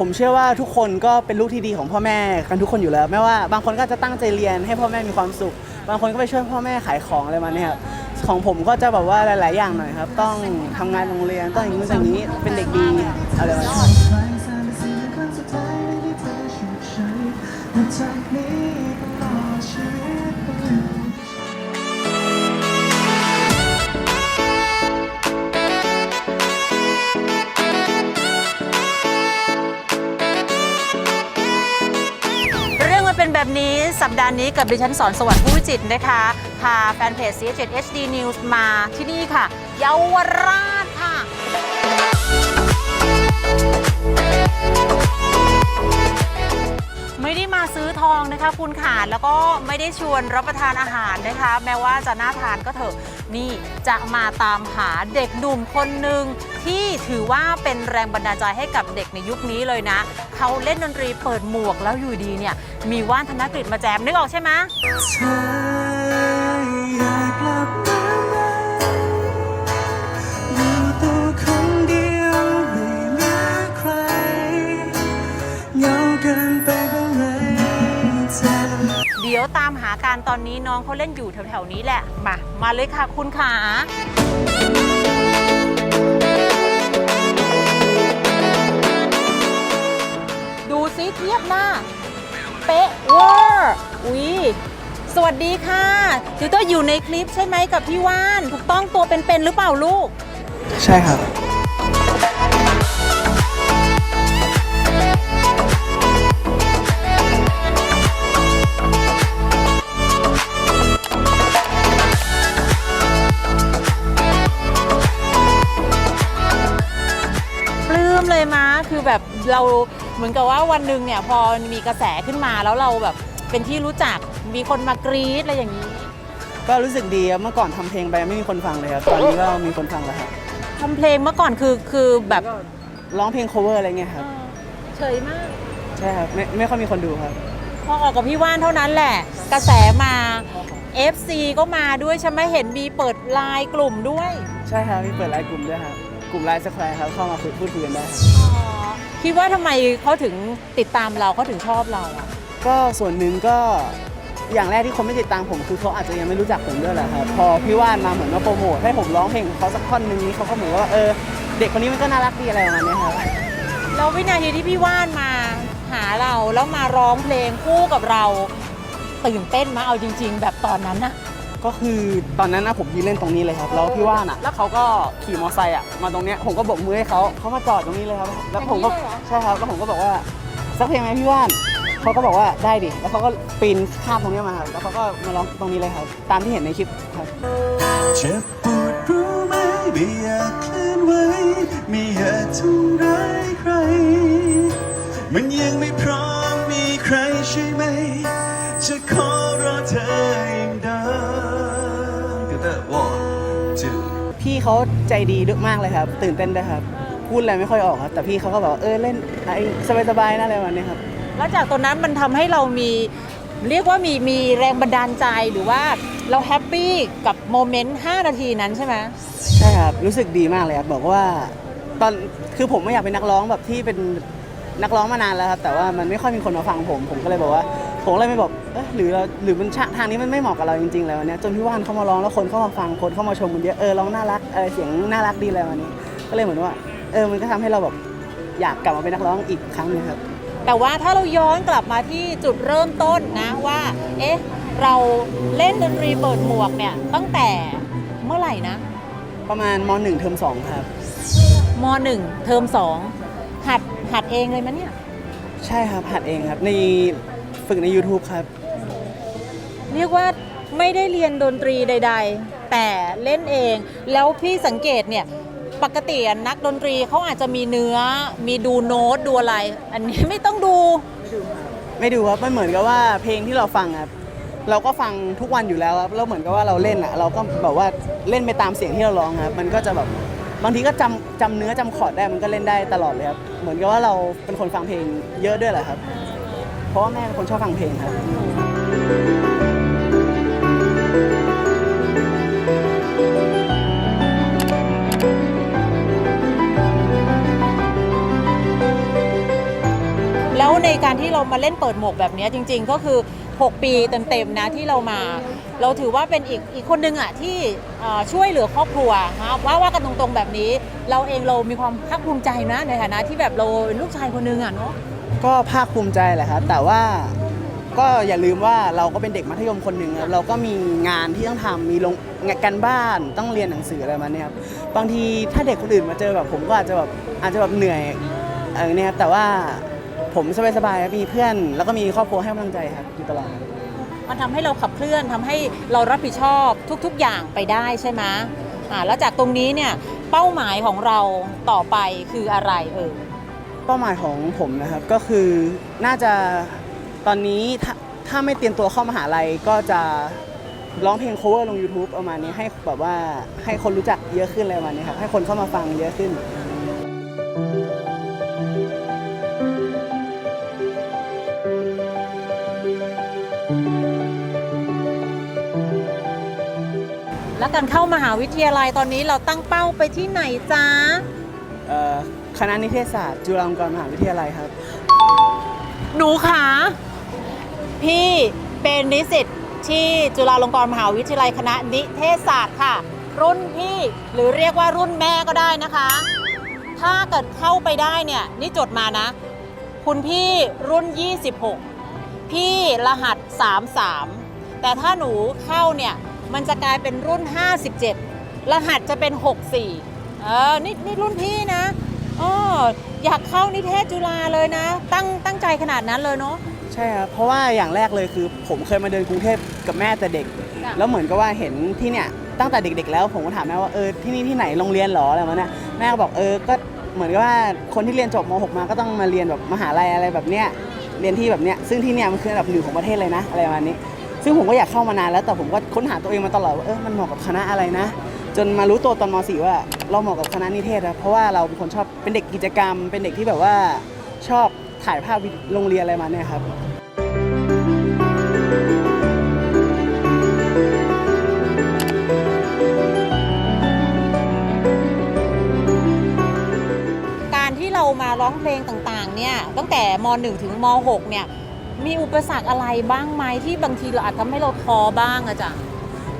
ผมเชื่อว่าทุกคนก็เป็นลูกที่ดีของพ่อแม่กันทุกคนอยู่แล้ว ไม่ว่าบางคนก็จะตั้งใจเรียนให้พ่อแม่มีความสุข บางคนก็ไปช่วยพ่อแม่ขายของอะไรมาเนี่ยครับของผมก็จะแบบว่าหลาย ๆ อย่างหน่อยครับ ต้องทำงานโรงเรียนต้องอย่างนู้นอย่างนี้เป็นเด็กดีอะไรแบบนี้ วันนี้สัปดาห์นี้กับดิฉันสอนสวัสดิ์ผู้วิจิตนะคะ พาแฟนเพจ C7 HD News มาที่นี่ค่ะ เยาวราช มาซื้อทองนะคะ คุณขาดแล้วก็ไม่ได้ชวนรับประทานอาหารนะคะ แม้ว่าจะน่าทานก็เถอะนี่จะมาตามหาเด็กหนุ่มคนหนึ่งที่ถือว่าเป็นแรงบันดาลใจให้กับเด็กในยุคนี้เลยนะ เขาเล่นดนตรีเปิดหมวกแล้วอยู่ดีเนี่ยมีว่านธนกฤษมาแจมนึกออกใช่ไหม การตอนนี้น้องเขาเล่นอยู่แถวๆนี้แหละ มา มาเลยค่ะคุณขาดูซิเทียบหน้า เป๊ะเวอร์อุ๊ยสวัสดีค่ะติวเตอร์อยู่ในคลิปใช่ไหมกับพี่ว่าน ถูกต้องตัวเป็นๆหรือเปล่าลูก ใช่ครับ คือแบบเราเหมือนกับว่าวันหนึ่งเนี่ยพอมีกระแสขึ้นมาแล้วเราแบบเป็นที่รู้จักมีคนมากรี๊ดอะไรอย่างนี้ ก็รู้สึกดีครับเมื่อก่อนทำเพลงไปไม่มีคนฟังเลยครับ ตอนนี้ก็มีคนฟังแล้วครับทำเพลงเมื่อก่อนคือคือแบบร้องเพลง cover อะไรเงี้ยครับ เฉยมาก ใช่ครับ ไม่ไม่ค่อยมีคนดูครับ พอออกกับพี่ว่านเท่านั้นแหละ กระแสมา FC ก็มาด้วยใช่ไหมเห็นมีเปิดไลน์กลุ่มด้วย ใช่ครับพี่เปิดไลน์กลุ่มด้วยครับ กลุ่มไลน์สแควร์ครับ เข้ามาคุยพูดคุยกันได้ครับ คิดว่าทำไมเขาถึงติดตามเราเขาถึงชอบเราอะก็ส่วนหนึ่งก็อย่างแรกที่คนไม่ติดตามผมคือเขาอาจจะยังไม่รู้จักผมด้วยแหละครับพอพี่ว่านมาเหมือนมาโปรโมทให้ผมร้องเพลงของเขาสักท่อนหนึ่งนี้เขาก็เหมือนว่าเออเด็กคนนี้มันก็น่ารักดีอะไรประมาณเนี้ยครับแล้ววินาทีที่พี่ว่านมาหาเราแล้วมาร้องเพลงคู่กับเรา ตื่นเต้นมาเอาจริง ๆ แบบตอนนั้นนะ ก็คือตอนนั้นนะผมยืนเล่นตรงนี้เลยครับแล้วพี่ว่านอะแล้วเขาก็ขี่มอเตอร์ไซค์อะมาตรงเนี้ยผมก็โบกมือให้เขาเขามาจอดตรงนี้เลยครับ แล้วผมก็อย่างนี้เลยเหรอ ใช่ครับแล้วผมก็บอกว่าสักเพลงไหมพี่ว่านเขาก็บอกว่าได้ดิแล้วเขาก็ปีนข้ามตรงเนี้ยมาครับแล้วเขาก็มาร้องตรงนี้เลยครับ ตามที่เห็นในคลิปครับ เจ็บปวดรู้ไหมไม่อยากเคลื่อนไหวไม่อยากทำร้ายใคร มันยังไม่พร้อมมีใครใช่ไหม จะขอรอเธอ one two พี่เขาใจดีด้วยมากเลยครับ ตื่นเต้นด้วยครับ พูดอะไรไม่ค่อยออกครับ แต่พี่เขาก็บอกว่าเออเล่นไอ้สบายๆนะอะไรประมาณนี้ครับ แล้วจากตรงนั้นมันทำให้เรามี เรียกว่ามีมีแรงบันดาลใจหรือว่าเราแฮปปี้กับโมเมนต์ 5 นาทีนั้นใช่ไหมใช่ครับ รู้สึกดีมากเลยครับ บอกว่าตอนคือผมไม่อยากเป็นนักร้องแบบที่เป็นนักร้องมานานแล้วครับ แต่ว่ามันไม่ค่อยมีคนมาฟังผม ผมก็เลยบอกว่า ผมเลยไม่บอกเอะหรือเราหรือมันชะทางนี้มันไม่เหมาะกับเราจริงๆแล้วเนี่ยจนพี่ว่านเขามาร้องแล้วคนเข้ามาฟังคนเข้ามาชมมันเยอะเออร้องน่ารักเออเสียงน่ารักดีอะไรวันนี้ ก็เลยเหมือนว่า เออมันก็ทำให้เราแบบอยากกลับมาเป็นนักร้องอีกครั้งหนึงครับ แต่ว่าถ้าเราย้อนกลับมาที่จุดเริ่มต้นนะว่า เอ๊ะ เราเล่นดนตรีเปิดหมวกเนี่ยตั้งแต่เมื่อไหร่นะประมาณมหนึ่งเทอมสองครับ ม .1 เทอม 2 หัดหัดเองเลยมั้ยเนี่ย ใช่ครับหัดเองครับใน ฝึกใน YouTube ครับ เรียกว่าไม่ได้เรียนดนตรีใด ๆ แต่เล่นเอง แล้วพี่สังเกตเนี่ยปกติอะนักดนตรีเขาอาจจะมีเนื้อมีดูโน้ตดูอะไร อันนี้ไม่ต้องดู ไม่ดูครับมันเหมือนกับว่าเพลงที่เราฟังครับเราก็ฟังทุกวันอยู่แล้วครับแล้วเหมือนกับว่าเราเล่นอะ เราก็แบบว่าเล่นไปตามเสียงที่เราร้องครับมันก็จะแบบบางทีก็จำจำเนื้อจำคอร์ดได้มันก็เล่นได้ตลอดเลยครับเหมือนกับว่าเราเป็นคนฟังเพลงเยอะด้วยแหละครับ เพราะว่าแม่เป็นคนชอบฟังเพลงครับในการที่เรามาเล่นเปิดหมวกแบบนี้จริง ๆ ก็คือ 6 ปีเต็มๆนะที่เรามา เราถือว่าเป็นอีกอีกคนหนึ่งอะที่ช่วยเหลือครอบครัวนะว่าว่ากันตรงๆแบบนี้ เราเองเรามีความภาคภูมิใจนะในฐานะที่แบบเราเป็นลูกชายคนหนึงอะเนาะ ก็ภาคภูมิใจแหละครับแต่ว่าก็อย่าลืมว่าเราก็เป็นเด็กมัธยมคนหนึ่งครับเราก็มีงานที่ต้องทำมีลงานกันบ้านต้องเรียนหนังสืออะไรมาเนี่ยครับบางทีถ้าเด็กคนอื่นมาเจอแบบผมก็อาจจะแบบอาจจะแบบเหนื่อยอะไรเนี่ยครับแต่ว่าผมสบายๆมีเพื่อน แล้วก็มีครอบครัวให้กำลังใจครับอยู่ตลอดมันทำให้เราขับเคลื่อนทำให้เรารับผิดชอบทุก ๆ อย่างไปได้ใช่ไหมอ่าแล้วจากตรงนี้เนี่ยเป้าหมายของเราต่อไปคืออะไรเออ ป้าหมายของผมนะครับก็คือน่าจะตอนนี้ถ้าถ้าไม่เตรียมตัวเข้ามหาลัยก็จะร้องเพลง cover ลง YouTube ประมาณนี้ให้แบบว่าให้คนรู้จักเยอะขึ้นอะไรประมาณนี้ครับให้คนเข้ามาฟังเยอะขึ้น แล้วการเข้ามหาวิทยาลัยตอนนี้เราตั้งเป้าไปที่ไหนจ้า เอ่อ คณะนิเทศศาสตร์ จุฬาลงกรณ์มหาวิทยาลัยครับ หนูขาพี่เป็นนิสิตที่จุฬาลงกรณ์มหาวิทยาลัยคณะนิเทศศาสตร์ค่ะ รุ่นพี่หรือเรียกว่ารุ่นแม่ก็ได้นะคะ ถ้าเกิดเข้าไปได้เนี่ยนี่จดมานะ คุณพี่รุ่น 26 พี่รหัส 33 แต่ถ้าหนูเข้าเนี่ยมันจะกลายเป็นรุ่น 57 รหัสจะเป็น 64 เออนี่นี่รุ่นพี่นะ อ๋ออยากเข้านิเทศจุฬาเลยนะ ตั้งตั้งใจขนาดนั้นเลยเนาะ ใช่ครับเพราะว่าอย่างแรกเลยคือ ผมเคยมาเดินกรุงเทพกับแม่แต่เด็ก จ้ะ แล้วเหมือนกับว่าเห็นที่เนี่ยตั้งแต่เด็ก ๆ แล้วผมก็ถามแม่ว่าเออที่นี่ที่ไหนโรงเรียนเหรออะไรมาเนี่ยแม่ก็บอกเออก็เหมือนกับว่าคนที่เรียนจบม .6 มาก็ต้องมาเรียนแบบมหาลัยอะไรแบบเนี้ยเรียนที่แบบเนี้ยซึ่งที่เนี่ยมันคืออันดับหนึ่งของประเทศเลยนะอะไรประมาณนี้ ซึ่งผมก็อยากเข้ามานานแล้วแต่ผมก็ค้นหาตัวเองมาตลอดว่าเออมันเหมาะกับคณะอะไรนะ จนมารู้ตัวตอนม .4 ว่าเราเหมาะกับคณะนิเทศครับเพราะว่าเราเป็นคนชอบเป็นเด็กกิจกรรม เป็นเด็กที่แบบว่าชอบถ่ายภาพวิดีโรงเรียนอะไรมาเนี่ยครับการที่เรามาร้องเพลงต่างๆ เนี่ย ตั้งแต่ม .1 ถึงม .6 เนี่ย มีอุปสรรคอะไรบ้างไหมที่บางทีเราอาจทำให้เราท้อบ้างอะจ๊ะ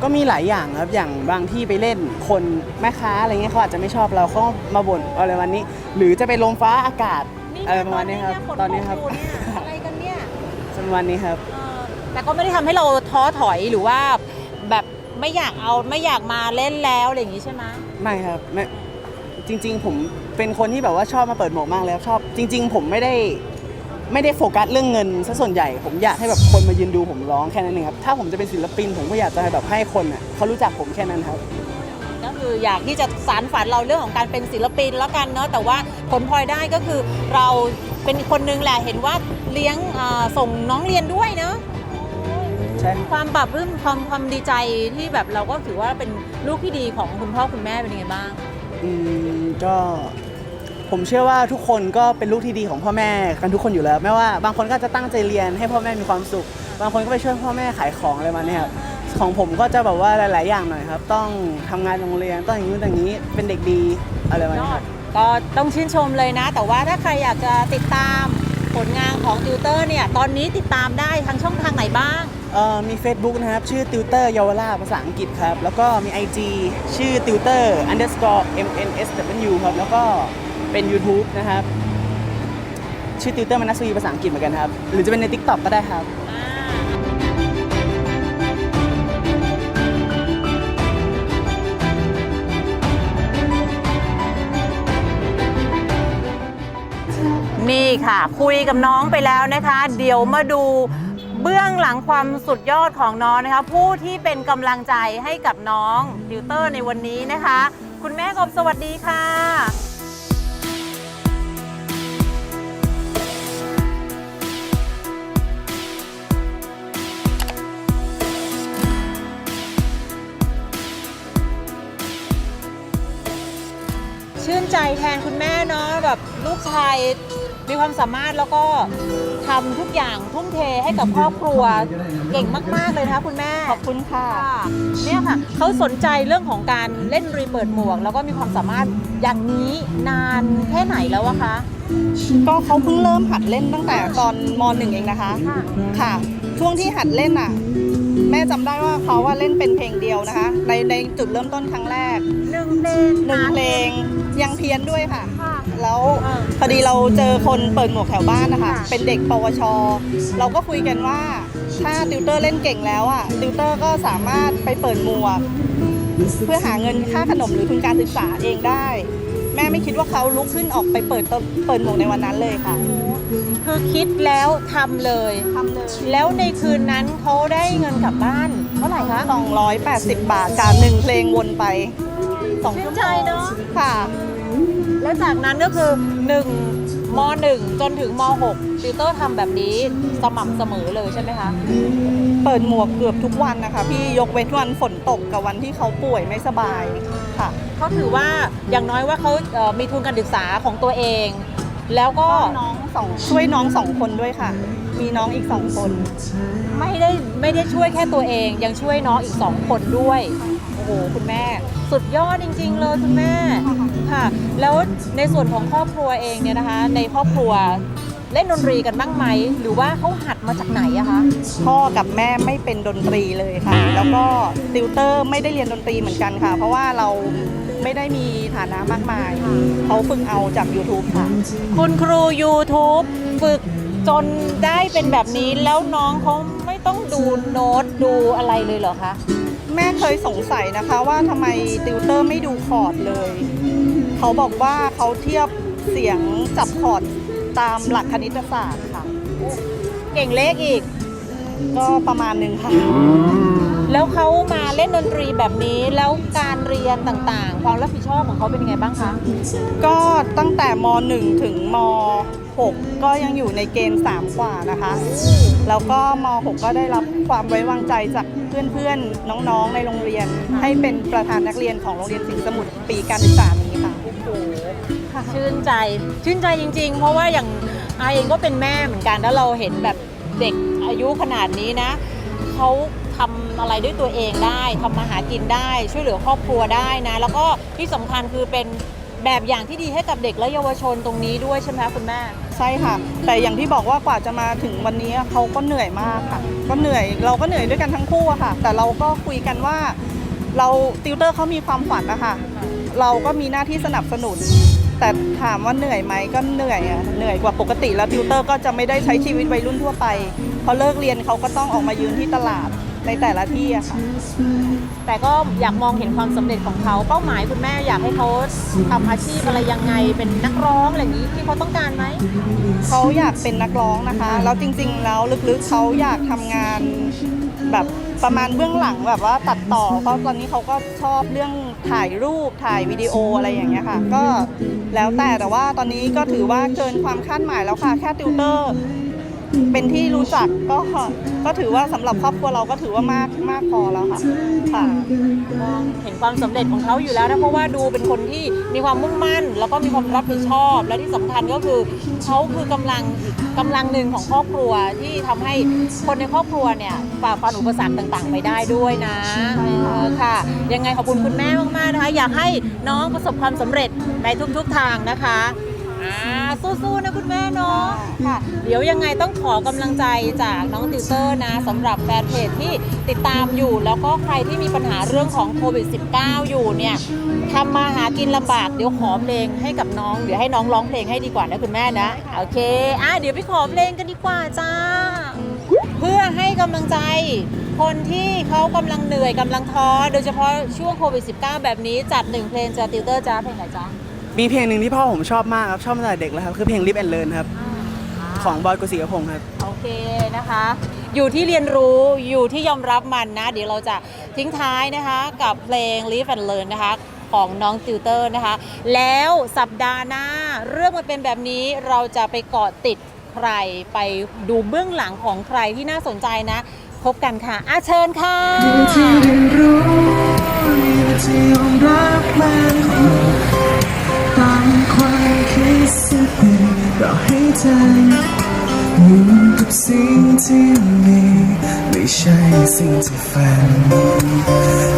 ก็มีหลายอย่างครับ อย่างบางที่ไปเล่นคนแม่ค้าอะไรเงี้ยเขาอาจจะไม่ชอบเราเขามาบ่นอะไรวันนี้ หรือจะไปลมฟ้าอากาศอะไรประมาณนี้ครับ ตอนนี้ครับฝตกอยู่เนี่ยอะไรกันเนี่ยประมาณนี้ครับเออแต่ก็ไม่ได้ทำให้เราท้อถอยหรือว่าแบบไม่อยากเอาไม่อยากมาเล่นแล้วอะไรอย่างงี้ใช่ไหมไม่ครับไม่จริง ๆ ผมเป็นคนที่แบบว่าชอบมาเปิดหมวกมากเลยครับชอบ จริง ๆ ผมไม่ได้ ไม่ได้โฟกัสเรื่องเงินซะส่วนใหญ่ผมอยากให้แบบคนมายืนดูผมร้องแค่นั้นเองครับถ้าผมจะเป็นศิลปินผมก็อยากจะให้แบบให้คนอะเขารู้จักผมแค่นั้นครับ ก็คืออยากที่จะสารฝันเราเรื่องของการเป็นศิลปินแล้วกันเนาะแต่ว่าผลพลอยได้ก็คือเราเป็นคนนึงแหละเห็นว่าเลี้ยงอ่าส่งน้องเรียนด้วยเนาะใช่ครับความปรับปรื้มความความดีใจที่แบบเราก็ถือว่าเป็นลูกที่ดีของคุณพ่อคุณแม่เป็นยังไงบ้าง อืมก็ ผมเชื่อว่าทุกคนก็เป็นลูกที่ดีของพ่อแม่กันทุกคนอยู่แล้วไม่ว่าบางคนก็จะตั้งใจเรียนให้พ่อแม่มีความสุข บางคนก็ไปช่วยพ่อแม่ขายของอะไรมาเนี่ยครับของผมก็จะแบบว่าหลาย ๆ อย่างหน่อยครับ ต้องทำงานโรงเรียนต้องอย่างนู้นอย่างนี้เป็นเด็กดีอะไรมายเนี่ยอคดรับ ก็ต้องชื่นชมเลยนะ แต่ว่าถ้าใครอยากจะติดตามผลงานของติวเตอร์เนี่ย ตอนนี้ติดตามได้ทางช่องทางไหนบ้าง เอ่อมี Facebook นะครับ ชื่อติวเตอร์เยาวราชภาษาอังกฤษครับ แล้วก็มี IG ชื่อติวเตอร์ underscore mnsw ครับ แล้วก็ เป็น YouTube นะครับ ชื่อติวเตอร์มนัสวีภาษาอังกฤษเหมือนกันครับ หรือจะเป็นใน TikTok ก็ได้ครับ นี่ค่ะ คุยกับน้องไปแล้วนะคะ เดี๋ยวมาดูเบื้องหลังความสุดยอดของน้องนะคะ ผู้ที่เป็นกำลังใจให้กับน้องติวเตอร์ในวันนี้นะคะ คุณแม่กบสวัสดีค่ะ ชื่นใจแทนคุณแม่เนาะแบบลูกชายมีความสามารถแล้วก็ทำทุกอย่างทุ่มเทให้กับครอบครัวเก่งมาก ๆ เลยนะคะคุณแม่ ขอบคุณค่ะค่ะเนี่ยค่ะเขาสนใจเรื่องของการเล่นดนตรีเปิดหมวก แล้วก็มีความสามารถอย่างนี้นานแค่ไหนแล้วอะคะก็เขาเพิ่งเริ่มหัดเล่นตั้งแต่ตอนมหนึ่งเองนะคะ ค่ะค่ะช่วงที่หัดเล่นอะ แม่จำได้ว่าเขาว่าเล่นเป็นเพลงเดียวนะคะ ในในจุดเริ่มต้นครั้งแรกหนึ่งเพลงหนึ่งเพลง ยังเพี้ยนด้วยค่ะ ค่ะ แล้วอ่าพอดีเราเจอคนเปิดหมวกแถวบ้านนะคะ ค่ะ เป็นเด็กปวช เราก็คุยกันว่าถ้าติวเตอร์เล่นเก่งแล้วอะติวเตอร์ก็สามารถไปเปิดหมวก เพื่อหาเงินค่าขนมหรือทุนการศึกษาเองได้ แม่ไม่คิดว่าเขาลุกขึ้นออกไปเปิดต้นเปิดหมวกในวันนั้นเลยค่ะคือคิดแล้วทำเลย ทำเลยแล้วในคืนนั้นเขาได้เงินกลับบ้านเท่าไหร่คะ 280 บาทจากหนึ่งเพลงวนไป สองชื่ชั่นวโมใจงเนาะค่ะ แล้วจากนั้นก็คือ1ม 1 จนถึงม 6 ติวเตอร์ทำแบบนี้สม่ำเสมอเลยใช่ไหมคะ เปิดหมวกเกือบทุกวันนะคะ พี่ยกเว้นวันฝนตกกับวันที่เขาป่วยไม่สบายค่ะเขาถือว่าอย่างน้อยว่าเขาเอ่อมีทุนการศึกษาของตัวเอง แล้วก็ก็น้องสองช่วยน้องสองคนด้วยค่ะ มีน้องอีกสองคน ไม่ได้ไม่ได้ช่วยแค่ตัวเองยังช่วยน้องอีกสองคนด้วยโอ้โหคุณแม่ สุดยอดจริง ๆ เลยคุณแม่ค่ะ แล้วในส่วนของครอบครัวเองเนี่ยนะคะ ในครอบครัวเล่นดนตรีกันบ้างไหม หรือว่าเขาหัดมาจากไหนอะคะพ่อกับแม่ไม่เป็นดนตรีเลยค่ะ แล้วก็ติวเตอร์ไม่ได้เรียนดนตรีเหมือนกันค่ะ เพราะว่าเราไม่ได้มีฐานะมากมาย เขาฝึกเอาจาก YouTube ค่ะ คุณครู YouTube ฝึกจนได้เป็นแบบนี้แล้วน้องเขาไม่ต้องดูโน้ตดูอะไรเลยเหรอคะ แม่เคยสงสัยนะคะว่าทำไมติวเตอร์ไม่ดูคอร์ดเลย เขาบอกว่าเขาเทียบเสียงจับคอร์ดตามหลักคณิตศาสตร์ค่ะ เก่งเลขอีก ก็ประมาณหนึงค่ะ แล้วเขามาเล่นดนตรีแบบนี้แล้วการเรียนต่างๆ ความรับผิดชอบของเขาเป็นยังไงบ้างคะ ก็ตั้งแต่ม .1 ถึงม .6 ก็ยังอยู่ในเกณฑ์3กว่านะคะ แล้วก็ม .6 ก็ได้รับความไว้วางใจจากเพื่อนๆ น้องๆ ในโรงเรียน ให้เป็นประธานนักเรียนของโรงเรียนสิงห์สมุทรปีการศึกษานี้ค่ะ ชื่นใจชื่นใจจริง ๆ เพราะว่าอย่างอาเองก็เป็นแม่เหมือนกันแล้วเราเห็นแบบเด็กอายุขนาดนี้นะเขาทำอะไรด้วยตัวเองได้ทำมาหากินได้ ช่วยเหลือครอบครัวได้นะ แล้วก็ที่สำคัญคือเป็นแบบอย่างที่ดีให้กับเด็กและเยาวชนตรงนี้ด้วยใช่ไหมคะคุณแม่ ใช่ค่ะ แต่อย่างที่บอกว่ากว่าจะมาถึงวันนี้เขาก็เหนื่อยมากค่ะ ก็เหนื่อยเราก็เหนื่อยด้วยกันทั้งคู่อะค่ะ แต่เราก็คุยกันว่า เราติวเตอร์เขามีความฝันนะคะเราก็มีหน้าที่สนับสนุน แต่ถามว่าเหนื่อยไหมก็เหนื่อยอะเหนื่อยกว่าปกติแล้วติวเตอร์ก็จะไม่ได้ใช้ชีวิตวัยรุ่นทั่วไปพอเลิกเรียนเขาก็ต้องออกมายืนที่ตลาด ในแต่ละที่อะค่ะ แต่ก็อยากมองเห็นความสำเร็จของเขาเป้าหมายคุณแม่อยากให้เขาทำอาชีพอะไรยังไงเป็นนักร้องอะไรอย่างนี้ที่เขาต้องการไหมเขาอยากเป็นนักร้องนะคะ แล้วจริงๆ แล้วลึกๆเขาอยากทำงานแบบประมาณเบื้องหลังแบบว่าตัดต่อ เพราะตอนนี้เขาก็ชอบเรื่องถ่ายรูปถ่ายวิดีโออะไรอย่างเงี้ยค่ะ ก็แล้วแต่แต่ว่าตอนนี้ก็ถือว่าเกินความคาดหมายแล้วค่ะ แค่ติวเตอร์ เป็นที่รู้จักก็ก็ถือว่าสำหรับครอบครัวเราก็ถือว่ามากมากพอแล้วค่ะค่ะเห็นความสำเร็จของเขาอยู่แล้วนะเพราะว่าดูเป็นคนที่มีความมุ่งมั่น แล้วก็มีความรับผิดชอบ และที่สำคัญก็คือเขาคือกำลังอีกกำลังหนึ่งของครอบครัวที่ทำให้คนในครอบครัวเนี่ยฝ่าฟันอุปสรรคต่าง ๆ ไปได้ด้วยนะค่ะ ยังไงขอบคุณคุณแม่มากๆนะคะอยากให้น้องประสบความสำเร็จในทุกๆทางนะคะ อ่าสู้ๆนะคุณแม่เนาะค่ะ เดี๋ยวยังไงต้องขอกำลังใจจากน้องติวเตอร์นะสำหรับแฟนเพจที่ติดตามอยู่ แล้วก็ใครที่มีปัญหาเรื่องของโควิด -19 อยู่เนี่ยทำมาหากินลำบาก เดี๋ยวขอเพลงให้กับน้อง เดี๋ยวให้น้องร้องเพลงให้ดีกว่านะคุณแม่นะ โอเคอะเดี๋ยวไปขอเพลงกันดีกว่าจ้า เพื่อให้กำลังใจคนที่เขากำลังเหนื่อยกำลังท้อโดยเฉพาะช่วงโควิด -19 แบบนี้จัดหนึ่งเพลงจ้าติวเตอร์จ้าเพลงไหนจ้า มีเพลงหนึ่งที่พ่อผมชอบมากครับ ชอบมาตั้งแต่เด็กแล้วครับ คือเพลง Live and Learn ครับ ของบอยกุศิกพงศ์ครับ โอเคนะคะ อยู่ที่เรียนรู้อยู่ที่ยอมรับมันนะ เดี๋ยวเราจะทิ้งท้ายนะคะ กับเพลง Live and Learn นะคะ ของน้องติวเตอร์นะคะ แล้วสัปดาห์หน้า เรื่องมันเป็นแบบนี้เราจะไปเกาะติดใครไปดูเบื้องหลังของใครที่น่าสนใจนะ พบกันค่ะอาเชิญค่ะที่เรียนรู้ที่ยอมรับมัน สักหนึ่งราให้เธออยู่กับสิ่งที่มีไม่ใช่สิ่งที่ฝัน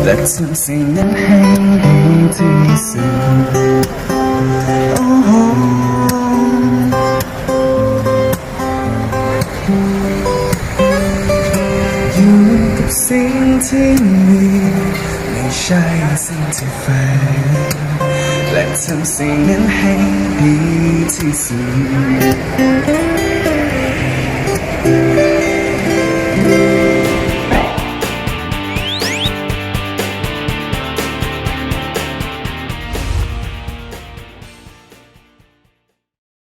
และทำสิ่งนั้นให้ดีที่สุดโอ้โหอยู่กับสิ่งที่มีไม่ใช่สิ่งที่ฝัน และทำสิ่งนั้นให้ดีที่สุด